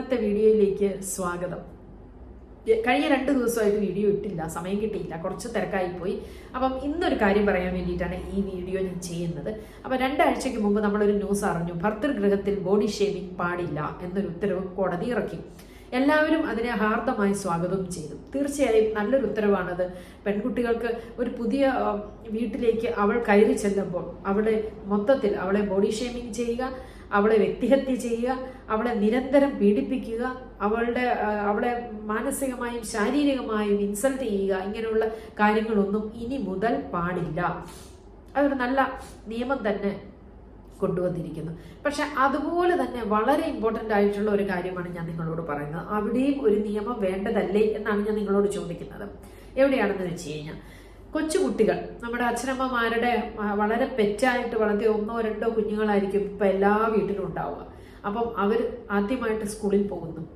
ഇന്നത്തെ വീഡിയോയിലേക്ക് സ്വാഗതം. കഴിഞ്ഞ രണ്ട് ദിവസമായിട്ട് വീഡിയോ ഇട്ടില്ല സമയം കിട്ടിയില്ല കുറച്ച് തിരക്കായി പോയി അപ്പം ഇന്നൊരു കാര്യം പറയാൻ വേണ്ടിയിട്ടാണ് ഈ വീഡിയോ ഞാൻ ചെയ്യുന്നത്. അപ്പം രണ്ടാഴ്ചയ്ക്ക് മുമ്പ് നമ്മളൊരു ന്യൂസ് അറിഞ്ഞു ഭർത്തൃഗൃഹത്തിൽ ബോഡി ഷേവിംഗ് പാടില്ല എന്നൊരു ഉത്തരവ് കോടതി ഇറക്കി. എല്ലാവരും അതിനെ ഹാർദമായി സ്വാഗതം ചെയ്തു. തീർച്ചയായും നല്ലൊരു ഉത്തരവാണത്. പെൺകുട്ടികൾക്ക് ഒരു പുതിയ വീട്ടിലേക്ക് അവൾ കയറി ചെല്ലുമ്പോൾ അവളെ മൊത്തത്തിൽ അവളെ ബോഡി ഷേമിങ് ചെയ്യുക അവളെ വ്യക്തിഹത്യ ചെയ്യുക അവളെ നിരന്തരം പീഡിപ്പിക്കുക അവളുടെ അവളെ മാനസികമായും ശാരീരികമായും ഇൻസൾട്ട് ചെയ്യുക ഇങ്ങനെയുള്ള കാര്യങ്ങളൊന്നും ഇനി മുതൽ പാടില്ല. അതൊരു നല്ല നിയമം തന്നെ കൊണ്ടുവന്നിരിക്കുന്നു. പക്ഷെ അതുപോലെ തന്നെ വളരെ ഇമ്പോർട്ടന്റ് ആയിട്ടുള്ള ഒരു കാര്യമാണ് ഞാൻ നിങ്ങളോട് പറയുന്നത്. അവിടെയും ഒരു നിയമം വേണ്ടതല്ലേ എന്നാണ് ഞാൻ നിങ്ങളോട് ചോദിക്കുന്നത്. എവിടെയാണെന്ന് വെച്ച് കഴിഞ്ഞാൽ കൊച്ചുകുട്ടികൾ. നമ്മുടെ അച്ഛനമ്മമാരുടെ വളരെ പെറ്റായിട്ട് വളർത്തിയ ഒന്നോ രണ്ടോ കുഞ്ഞുങ്ങളായിരിക്കും ഇപ്പം എല്ലാ വീട്ടിലും ഉണ്ടാവുക. അപ്പം അവർ ആദ്യമായിട്ട് സ്കൂളിൽ പോകുന്നു.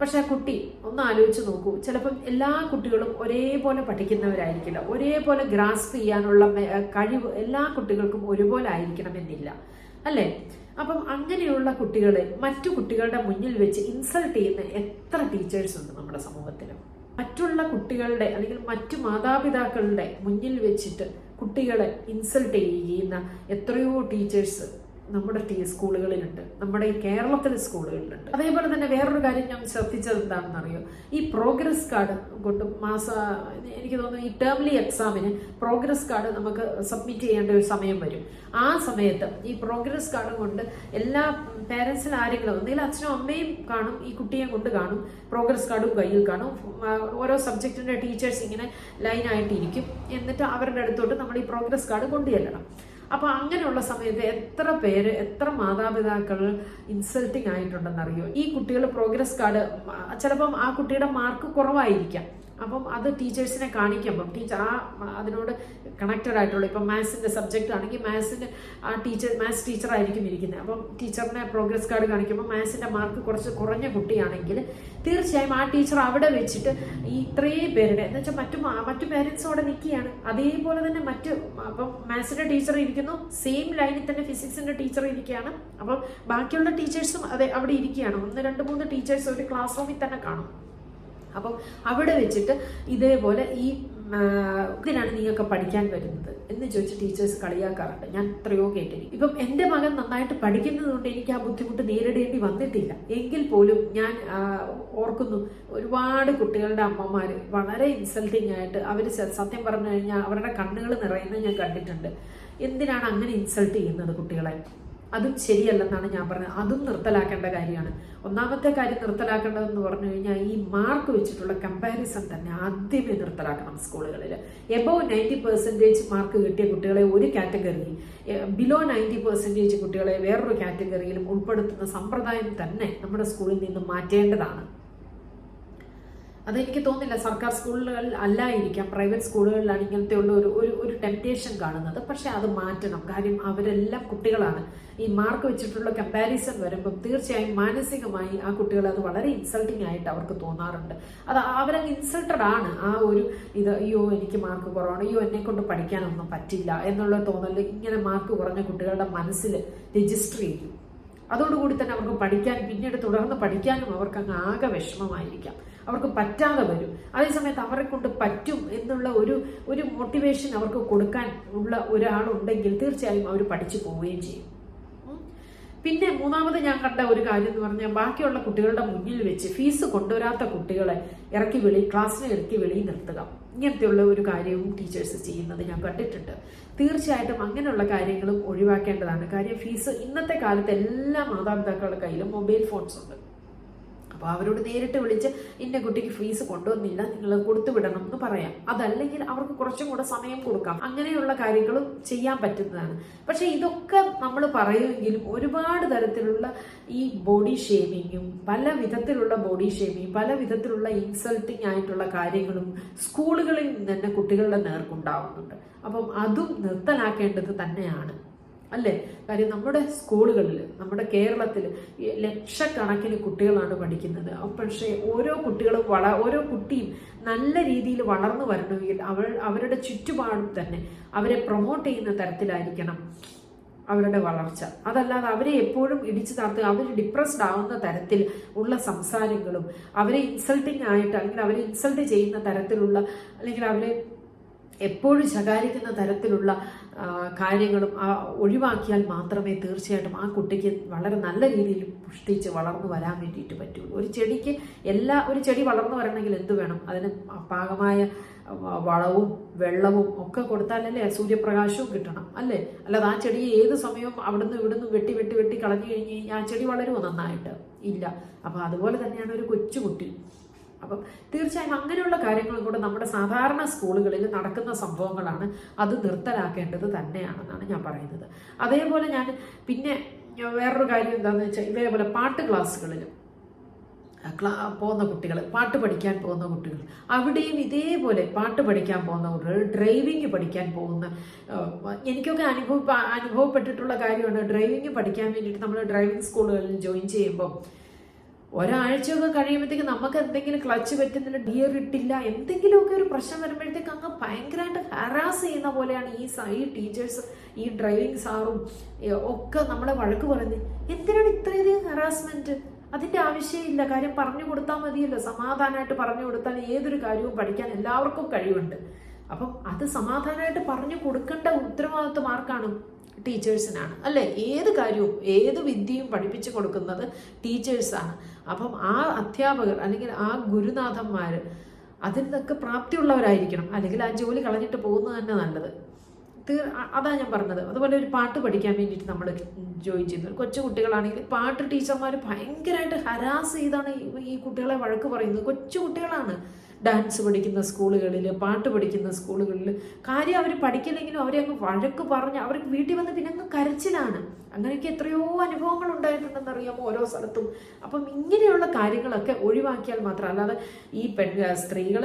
പക്ഷേ ആ കുട്ടി ഒന്ന് ആലോചിച്ച് നോക്കൂ. ചിലപ്പം എല്ലാ കുട്ടികളും ഒരേപോലെ പഠിക്കുന്നവരായിരിക്കില്ല. ഒരേപോലെ ഗ്രാസ്പ് ചെയ്യാനുള്ള കഴിവ് എല്ലാ കുട്ടികൾക്കും ഒരുപോലെ ആയിരിക്കണമെന്നില്ല. അല്ലേ? അപ്പം അങ്ങനെയുള്ള കുട്ടികളെ മറ്റു കുട്ടികളുടെ മുന്നിൽ വെച്ച് ഇൻസൾട്ട് ചെയ്യുന്ന എത്ര ടീച്ചേഴ്സ് ഉണ്ട് നമ്മുടെ സമൂഹത്തിൽ മറ്റുള്ള കുട്ടികളുടെ അല്ലെങ്കിൽ മറ്റു മാതാപിതാക്കളുടെ മുന്നിൽ വെച്ചിട്ട് കുട്ടികളെ ഇൻസൾട്ട് ചെയ്യുന്ന എത്രയോ ടീച്ചേഴ്സ് നമ്മുടെ ടീ സ്കൂളുകളിലുണ്ട്. നമ്മുടെ ഈ കേരളത്തിലെ സ്കൂളുകളിലുണ്ട്. അതേപോലെ തന്നെ വേറൊരു കാര്യം ഞാൻ ശ്രദ്ധിച്ചത് എന്താണെന്ന് അറിയോ ഈ പ്രോഗ്രസ് കാർഡ് കൊണ്ട് മാസ എനിക്ക് തോന്നുന്നു ഈ ടേംലി എക്സാമിന് പ്രോഗ്രസ് കാർഡ് നമുക്ക് സബ്മിറ്റ് ചെയ്യേണ്ട ഒരു സമയം വരും. ആ സമയത്ത് ഈ പ്രോഗ്രസ് കാർഡ് കൊണ്ട് എല്ലാ പേരൻസിൽ ആരെങ്കിലും ഒന്നുകിൽ അച്ഛനും അമ്മയും കാണും ഈ കുട്ടിയെ കൊണ്ട് കാണും പ്രോഗ്രസ് കാർഡും കയ്യിൽ കാണും. ഓരോ സബ്ജക്റ്റിന്റെ ടീച്ചേഴ്സ് ഇങ്ങനെ ലൈനായിട്ടിരിക്കും എന്നിട്ട് അവരുടെ അടുത്തോട്ട് നമ്മൾ ഈ പ്രോഗ്രസ് കാർഡ് കൊണ്ടുചെല്ലണം. അപ്പൊ അങ്ങനെയുള്ള സമയത്ത് എത്ര പേര് എത്ര മാതാപിതാക്കൾ ഇൻസൾട്ടിങ് ആയിട്ടുണ്ടെന്നറിയോ? ഈ കുട്ടികളുടെ പ്രോഗ്രസ് കാർഡ് ചിലപ്പം ആ കുട്ടിയുടെ മാർക്ക് കുറവായിരിക്കാം. അപ്പം അത് ടീച്ചേഴ്സിനെ കാണിക്കുമ്പം ടീച്ചർ ആ അതിനോട് കണക്റ്റഡ് ആയിട്ടുള്ള. ഇപ്പം മാത്സിന്റെ സബ്ജക്റ്റ് ആണെങ്കിൽ മാത്സിന് ആ ടീച്ചർ മാത്സ് ടീച്ചർ ആയിരിക്കും ഇരിക്കുന്നത്. അപ്പം ടീച്ചറിനെ പ്രോഗ്രസ് കാർഡ് കാണിക്കുമ്പോൾ മാത്സിന്റെ മാർക്ക് കുറച്ച് കുറഞ്ഞ കുട്ടിയാണെങ്കിൽ തീർച്ചയായും ആ ടീച്ചർ അവിടെ വെച്ചിട്ട് ഈ ഇത്രയും പേരുടെ എന്ന് വെച്ചാൽ മറ്റു മറ്റു പേരൻസ് അവിടെ നിൽക്കുകയാണ്. അതേപോലെ തന്നെ മറ്റ് അപ്പം മാത്സിന്റെ ടീച്ചർ ഇരിക്കുന്നു. സെയിം ലൈനിൽ തന്നെ ഫിസിക്സിന്റെ ടീച്ചർ ഇരിക്കുകയാണ്. അപ്പം ബാക്കിയുള്ള ടീച്ചേഴ്സും അതെ അവിടെ ഇരിക്കുകയാണ്. ഒന്ന് രണ്ട് മൂന്ന് ടീച്ചേഴ്സ് ഒരു ക്ലാസ് റൂമിൽ തന്നെ കാണും. അപ്പം അവിടെ വെച്ചിട്ട് ഇതേപോലെ ഈ ഇതിനാണ് നീയൊക്കെ പഠിക്കാൻ വരുന്നത് എന്ന് ചോദിച്ച് ടീച്ചേഴ്സ് കളിയാക്കാറുണ്ട്. ഞാൻ എത്രയോ കേട്ടിരിക്കും. ഇപ്പം എന്റെ മകൻ നന്നായിട്ട് പഠിക്കുന്നത് കൊണ്ട് എനിക്ക് ആ ബുദ്ധിമുട്ട് നേരിടേണ്ടി വന്നിട്ടില്ല. എങ്കിൽ പോലും ഞാൻ ഓർക്കുന്നു ഒരുപാട് കുട്ടികളുടെ അമ്മമാർ വളരെ ഇൻസൾട്ടിങ് ആയിട്ട് അവർ സത്യം പറഞ്ഞു കഴിഞ്ഞാൽ അവരുടെ കണ്ണുകൾ നിറയുന്നത് ഞാൻ കണ്ടിട്ടുണ്ട്. എന്തിനാണ് അങ്ങനെ ഇൻസൾട്ട് ചെയ്യുന്നത് കുട്ടികളെ? അതും ശരിയല്ലെന്നാണ് ഞാൻ പറഞ്ഞത്. അതും നിർത്തലാക്കേണ്ട കാര്യമാണ്. ഒന്നാമത്തെ കാര്യം നിർത്തലാക്കേണ്ടതെന്ന് പറഞ്ഞു കഴിഞ്ഞാൽ ഈ മാർക്ക് വെച്ചിട്ടുള്ള കമ്പാരിസൺ തന്നെ ആദ്യമേ നിർത്തലാക്കണം സ്കൂളുകളിൽ. എബോവ് നയന്റി പെർസെന്റേജ് മാർക്ക് കിട്ടിയ കുട്ടികളെ ഒരു കാറ്റഗറിയിൽ ബിലോ നയന്റി പെർസെന്റേജ് കുട്ടികളെ വേറൊരു കാറ്റഗറിയിലും ഉൾപ്പെടുത്തുന്ന സമ്പ്രദായം തന്നെ നമ്മുടെ സ്കൂളിൽ നിന്ന് മാറ്റേണ്ടതാണ്. അതെനിക്ക് തോന്നില്ല സർക്കാർ സ്കൂളുകളിൽ അല്ലായിരിക്കാം. പ്രൈവറ്റ് സ്കൂളുകളിലാണ് ഇങ്ങനത്തെ ഉള്ള ഒരു ഒരു ഒരു ടെംപ്റ്റേഷൻ കാണുന്നത്. പക്ഷെ അത് മാറ്റണം. കാര്യം അവരെല്ലാം കുട്ടികളാണ്. ഈ മാർക്ക് വെച്ചിട്ടുള്ള കമ്പാരിസൺ വരുമ്പം തീർച്ചയായും മാനസികമായി ആ കുട്ടികൾ അത് വളരെ ഇൻസൾട്ടിങ് ആയിട്ട് അവർക്ക് തോന്നാറുണ്ട്. അത് അവരങ്ങ് ഇൻസൾട്ടഡ് ആണ്. ആ ഒരു ഇത് അയ്യോ എനിക്ക് മാർക്ക് കുറവാണ്. അയ്യോ എന്നെ കൊണ്ട് പഠിക്കാനൊന്നും പറ്റില്ല എന്നുള്ള തോന്നൽ ഇങ്ങനെ മാർക്ക് കുറഞ്ഞ കുട്ടികളുടെ മനസ്സിൽ രജിസ്റ്റർ ചെയ്യും. അതോടുകൂടി തന്നെ അവർക്ക് പഠിക്കാൻ പിന്നീട് തുടർന്ന് പഠിക്കാനും അവർക്ക് അങ്ങ് ആകെ വിഷമമായിരിക്കാം. അവർക്ക് പറ്റാതെ വരും. അതേസമയത്ത് അവരെ കൊണ്ട് പറ്റും എന്നുള്ള ഒരു ഒരു മോട്ടിവേഷൻ അവർക്ക് കൊടുക്കാൻ ഉള്ള ഒരാളുണ്ടെങ്കിൽ തീർച്ചയായും അവർ പഠിച്ചു പോവുകയും ചെയ്യും. പിന്നെ മൂന്നാമത് ഞാൻ കണ്ട ഒരു കാര്യം എന്ന് പറഞ്ഞാൽ ബാക്കിയുള്ള കുട്ടികളുടെ മുന്നിൽ വെച്ച് ഫീസ് കൊണ്ടുവരാത്ത കുട്ടികളെ ഇറക്കി വെളി ക്ലാസ്സിനെ ഇറക്കി വെളി നിർത്തുക. ഇങ്ങനത്തെയുള്ള ഒരു കാര്യവും ടീച്ചേഴ്സ് ചെയ്യുന്നത് ഞാൻ കണ്ടിട്ടുണ്ട്. തീർച്ചയായിട്ടും അങ്ങനെയുള്ള കാര്യങ്ങളും ഒഴിവാക്കേണ്ടതാണ്. കാര്യം ഫീസ് ഇന്നത്തെ കാലത്ത് എല്ലാ മാതാപിതാക്കളുടെ കയ്യിലും മൊബൈൽ ഫോൺസ് ഉണ്ട്. അപ്പോൾ അവരോട് നേരിട്ട് വിളിച്ച് ഇന്ന കുട്ടിക്ക് ഫീസ് കൊണ്ടുവന്നില്ല നിങ്ങൾ കൊടുത്തു വിടണം എന്ന് പറയാം. അതല്ലെങ്കിൽ അവർക്ക് കുറച്ചും കൂടെ സമയം കൊടുക്കാം. അങ്ങനെയുള്ള കാര്യങ്ങളും ചെയ്യാൻ പറ്റുന്നതാണ്. പക്ഷേ ഇതൊക്കെ നമ്മൾ പറയുമെങ്കിലും ഒരുപാട് തരത്തിലുള്ള ഈ ബോഡി ഷേമിങ്ങും പല വിധത്തിലുള്ള ബോഡി ഷേമിങ് പല വിധത്തിലുള്ള ഇൻസൾട്ടിങ് ആയിട്ടുള്ള കാര്യങ്ങളും സ്കൂളുകളിൽ നിന്ന് തന്നെ കുട്ടികളുടെ നേർക്കുണ്ടാവുന്നുണ്ട് അപ്പം അതും നിർത്തലാക്കേണ്ടത് തന്നെയാണ്. അല്ലേ? കാര്യം നമ്മുടെ സ്കൂളുകളിൽ നമ്മുടെ കേരളത്തിൽ ലക്ഷക്കണക്കിന് കുട്ടികളാണ് പഠിക്കുന്നത്. പക്ഷേ ഓരോ കുട്ടികളും വള ഓരോ കുട്ടിയും നല്ല രീതിയിൽ വളർന്നു വരണമെങ്കിൽ അവൾ അവരുടെ ചുറ്റുപാടും തന്നെ അവരെ പ്രൊമോട്ട് ചെയ്യുന്ന തരത്തിലായിരിക്കണം അവരുടെ വളർച്ച. അതല്ലാതെ അവരെ എപ്പോഴും ഇടിച്ചു താർത്ത് അവർ ഡിപ്രസ്ഡ് ആവുന്ന തരത്തിൽ ഉള്ള സംസാരങ്ങളും അവരെ ഇൻസൾട്ടിങ് ആയിട്ട് അല്ലെങ്കിൽ അവരെ ഇൻസൾട്ട് ചെയ്യുന്ന തരത്തിലുള്ള അല്ലെങ്കിൽ അവരെ എപ്പോഴും ശകാരിക്കുന്ന തരത്തിലുള്ള കാര്യങ്ങളും ഒഴിവാക്കിയാൽ മാത്രമേ തീർച്ചയായിട്ടും ആ കുട്ടിക്ക് വളരെ നല്ല രീതിയിൽ പുഷ്ടിച്ച് വളർന്നു വരാൻ വേണ്ടിയിട്ട് പറ്റുള്ളൂ. ഒരു ചെടിക്ക് എല്ലാ ഒരു ചെടി വളർന്നു വരണമെങ്കിൽ എന്ത് വേണം? അതിന് പാകമായ വളവും വെള്ളവും ഒക്കെ കൊടുത്താലല്ലേ സൂര്യപ്രകാശവും കിട്ടണം അല്ലേ? അല്ലാതെ ആ ചെടി ഏത് സമയവും അവിടുന്ന് ഇവിടുന്ന് വെട്ടി വെട്ടി വെട്ടി കളഞ്ഞു കഴിഞ്ഞ് കഴിഞ്ഞാൽ ആ ചെടി വളരുമോ നന്നായിട്ട്? ഇല്ല. അപ്പോൾ അതുപോലെ തന്നെയാണ് ഒരു കൊച്ചുകുട്ടി. അപ്പം തീർച്ചയായും അങ്ങനെയുള്ള കാര്യങ്ങളും കൂടെ നമ്മുടെ സാധാരണ സ്കൂളുകളിൽ നടക്കുന്ന സംഭവങ്ങളാണ് അത് നിർത്തലാക്കേണ്ടത് തന്നെയാണെന്നാണ് ഞാൻ പറയുന്നത്. അതേപോലെ ഞാൻ പിന്നെ വേറൊരു കാര്യം എന്താണെന്ന് വെച്ചാൽ ഇതേപോലെ പാട്ട് ക്ലാസ്സുകളിലും ക്ലാ പോകുന്ന കുട്ടികൾ പാട്ട് പഠിക്കാൻ പോകുന്ന കുട്ടികൾ അവിടെയും ഇതേപോലെ പാട്ട് പഠിക്കാൻ പോകുന്ന കുട്ടികൾ ഡ്രൈവിംഗ് പഠിക്കാൻ പോകുന്ന എനിക്കൊക്കെ അനുഭവ അനുഭവപ്പെട്ടിട്ടുള്ള കാര്യമാണ് ഡ്രൈവിംഗ് പഠിക്കാൻ വേണ്ടിയിട്ട് നമ്മൾ ഡ്രൈവിംഗ് സ്കൂളുകളിൽ ജോയിൻ ചെയ്യുമ്പോൾ ഒരാഴ്ചയൊക്കെ കഴിയുമ്പോഴത്തേക്ക് നമുക്ക് എന്തെങ്കിലും ക്ലച്ച് പറ്റുന്നില്ല ഗിയർ ഇട്ടില്ല എന്തെങ്കിലുമൊക്കെ ഒരു പ്രശ്നം വരുമ്പോഴത്തേക്ക് അങ്ങ് ഭയങ്കരമായിട്ട് ഹറാസ് ചെയ്യുന്ന പോലെയാണ് ഈ ഈ ടീച്ചേഴ്സ് ഈ ഡ്രൈവിംഗ് സാറും ഒക്കെ നമ്മളെ വഴക്ക് പറയുന്നത്. എന്തിനാണ് ഇത്രയധികം ഹറാസ്മെന്റ് അതിന്റെ ആവശ്യമില്ല. കാര്യം പറഞ്ഞു കൊടുത്താൽ മതിയല്ലോ. സമാധാനമായിട്ട് പറഞ്ഞു കൊടുത്താൽ ഏതൊരു കാര്യവും പഠിക്കാൻ എല്ലാവർക്കും കഴിവുണ്ട്. അപ്പം അത് സമാധാനമായിട്ട് പറഞ്ഞു കൊടുക്കേണ്ട ഉത്തരവാദിത്വം ആർക്കാണ്? ടീച്ചേഴ്സിനാണ്. അല്ലേ? ഏത് കാര്യവും ഏത് വിദ്യയും പഠിപ്പിച്ചു കൊടുക്കുന്നത് ടീച്ചേഴ്സാണ്. അപ്പം ആ അധ്യാപകർ അല്ലെങ്കിൽ ആ ഗുരുനാഥന്മാർ അതിനൊക്കെ പ്രാപ്തിയുള്ളവരായിരിക്കണം. അല്ലെങ്കിൽ ആ ജോലി കളഞ്ഞിട്ട് പോകുന്നത് തന്നെ നല്ലത്. തീർ അതാണ് അതാ ഞാൻ പറഞ്ഞത്. അതുപോലെ ഒരു പാട്ട് പഠിക്കാൻ വേണ്ടിയിട്ട് നമ്മൾ ജോയിൻ ചെയ്യുന്നത് കൊച്ചു കുട്ടികളാണെങ്കിൽ പാട്ട് ടീച്ചർമാർ ഭയങ്കരമായിട്ട് ഹരാസ് ചെയ്താണ് ഈ കുട്ടികളെ വഴക്ക് പറയുന്നത്. കൊച്ചു കുട്ടികളാണ്. ഡാൻസ് പഠിക്കുന്ന സ്കൂളുകളിൽ പാട്ട് പഠിക്കുന്ന സ്കൂളുകളിൽ കാര്യം അവർ പഠിക്കില്ലെങ്കിലും അവരെ അങ്ങ് വഴക്ക് പറഞ്ഞ് അവർക്ക് വീട്ടിൽ വന്ന് പിന്നെ അങ്ങ് കരച്ചിലാണ്. അങ്ങനെയൊക്കെ എത്രയോ അനുഭവങ്ങൾ ഉണ്ടായിട്ടുണ്ടെന്ന് അറിയാമോ ഓരോ സ്ഥലത്തും. അപ്പം ഇങ്ങനെയുള്ള കാര്യങ്ങളൊക്കെ ഒഴിവാക്കിയാൽ മാത്രം അല്ലാതെ ഈ പെൺ സ്ത്രീകൾ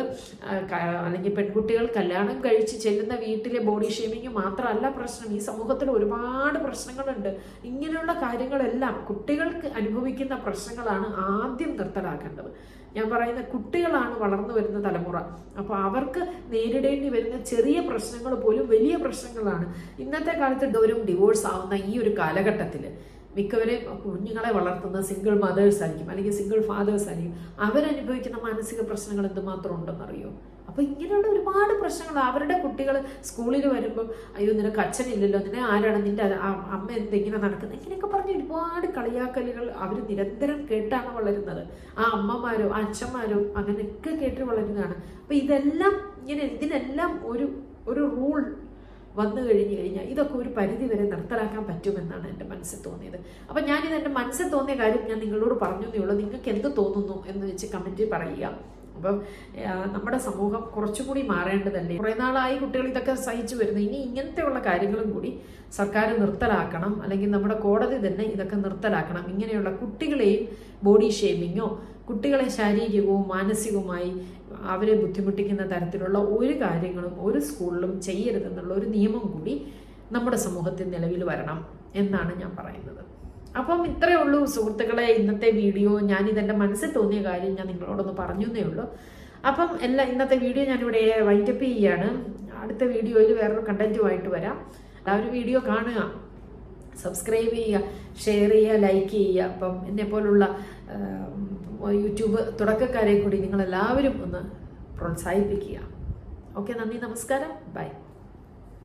അല്ലെങ്കിൽ പെൺകുട്ടികൾ കല്യാണം കഴിച്ച് ചെല്ലുന്ന വീട്ടിലെ ബോഡി ഷേമിങ് മാത്രമല്ല പ്രശ്നം. ഈ സമൂഹത്തിൽ ഒരുപാട് പ്രശ്നങ്ങളുണ്ട്. ഇങ്ങനെയുള്ള കാര്യങ്ങളെല്ലാം കുട്ടികൾക്ക് അനുഭവിക്കുന്ന പ്രശ്നങ്ങളാണ് ആദ്യം നിർത്തലാക്കേണ്ടത്. ഞാൻ പറയുന്ന കുട്ടികളാണ് വളർന്നു വരുന്ന തലമുറ. അപ്പോൾ അവർക്ക് നേരിടേണ്ടി വരുന്ന ചെറിയ പ്രശ്നങ്ങൾ പോലും വലിയ പ്രശ്നങ്ങളാണ്. ഇന്നത്തെ കാലത്ത് ഡോരും ഡിവോഴ്സ് ആവുന്ന ഈ ഒരു കാലഘട്ടത്തിൽ മിക്കവരെയും കുഞ്ഞുങ്ങളെ വളർത്തുന്ന സിംഗിൾ മദേഴ്സ് ആയിരിക്കും അല്ലെങ്കിൽ സിംഗിൾ ഫാദേഴ്സ് ആയിരിക്കും. അവരനുഭവിക്കുന്ന മാനസിക പ്രശ്നങ്ങൾ എന്തുമാത്രം ഉണ്ടെന്നറിയോ? അപ്പോൾ ഇങ്ങനെയുള്ള ഒരുപാട് പ്രശ്നങ്ങൾ. അവരുടെ കുട്ടികൾ സ്കൂളിൽ വരുമ്പോൾ അയ്യോ നിനക്ക് അച്ഛനില്ലല്ലോ. നിന്നെ ആരാണ്? നിന്റെ അമ്മ എന്തെങ്കിലും നടക്കുന്നത് ഇങ്ങനെയൊക്കെ പറഞ്ഞ് ഒരുപാട് കളിയാക്കലുകൾ അവർ നിരന്തരം കേട്ടാണ് വളരുന്നത്. ആ അമ്മമാരോ അച്ഛന്മാരോ അങ്ങനെയൊക്കെ കേട്ട് വളരുന്നതാണ്. അപ്പോൾ ഇതെല്ലാം ഇങ്ങനെ ഇതിനെല്ലാം ഒരു ഒരു റൂൾ വന്നു കഴിഞ്ഞു കഴിഞ്ഞാൽ ഇതൊക്കെ ഒരു പരിധി വരെ നിർത്തലാക്കാൻ പറ്റുമെന്നാണ് എന്റെ മനസ്സിൽ തോന്നിയത്. അപ്പം ഞാനിത് എന്റെ മനസ്സിൽ തോന്നിയ കാര്യം ഞാൻ നിങ്ങളോട് പറഞ്ഞു എന്നേ ഉള്ളൂ. നിങ്ങൾക്ക് എന്ത് തോന്നുന്നു എന്ന് വെച്ച് കമന്റിൽ പറയുക. അപ്പം നമ്മുടെ സമൂഹം കുറച്ചുകൂടി മാറേണ്ടതല്ലേ കുറേ നാളായി കുട്ടികൾ ഇതൊക്കെ സഹിച്ചു വരുന്നു. ഇനി ഇങ്ങനത്തെയുള്ള കാര്യങ്ങളും കൂടി സർക്കാർ നിർത്തലാക്കണം. അല്ലെങ്കിൽ നമ്മുടെ കോടതി തന്നെ ഇതൊക്കെ നിർത്തലാക്കണം. ഇങ്ങനെയുള്ള കുട്ടികളെയും ബോഡി ഷേമിങ്ങോ കുട്ടികളെ ശാരീരികവും മാനസികവുമായി അവരെ ബുദ്ധിമുട്ടിക്കുന്ന തരത്തിലുള്ള ഒരു കാര്യങ്ങളും ഒരു സ്കൂളിലും ചെയ്യരുതെന്നുള്ള ഒരു നിയമം കൂടി നമ്മുടെ സമൂഹത്തിൽ നിലവിൽ വരണം എന്നാണ് ഞാൻ പറയുന്നത്. അപ്പം ഇത്രയേ ഉള്ളൂ സുഹൃത്തുക്കളെ ഇന്നത്തെ വീഡിയോ. ഞാൻ ഇതെന്റെ മനസ്സിൽ തോന്നിയ കാര്യം ഞാൻ നിങ്ങളോടൊന്ന് പറഞ്ഞു എന്നേ ഉള്ളൂ. അപ്പം എല്ലാ ഇന്നത്തെ വീഡിയോ ഞാനിവിടെ വൈൻഡപ്പ് ചെയ്യുകയാണ് അടുത്ത വീഡിയോയിൽ വേറൊരു കണ്ടന്റുമായിട്ട് വരാം. ആ ഒരു വീഡിയോ കാണുക. സബ്സ്ക്രൈബ് ചെയ്യുക ഷെയർ ചെയ്യുക ലൈക്ക് ചെയ്യുക. അപ്പം എന്നെ പോലുള്ള യൂട്യൂബ് തുടക്കക്കാരെ കൂടി നിങ്ങളെല്ലാവരും ഒന്ന് പ്രോത്സാഹിപ്പിക്കുക. ഓക്കെ നന്ദി നമസ്കാരം. ബൈ.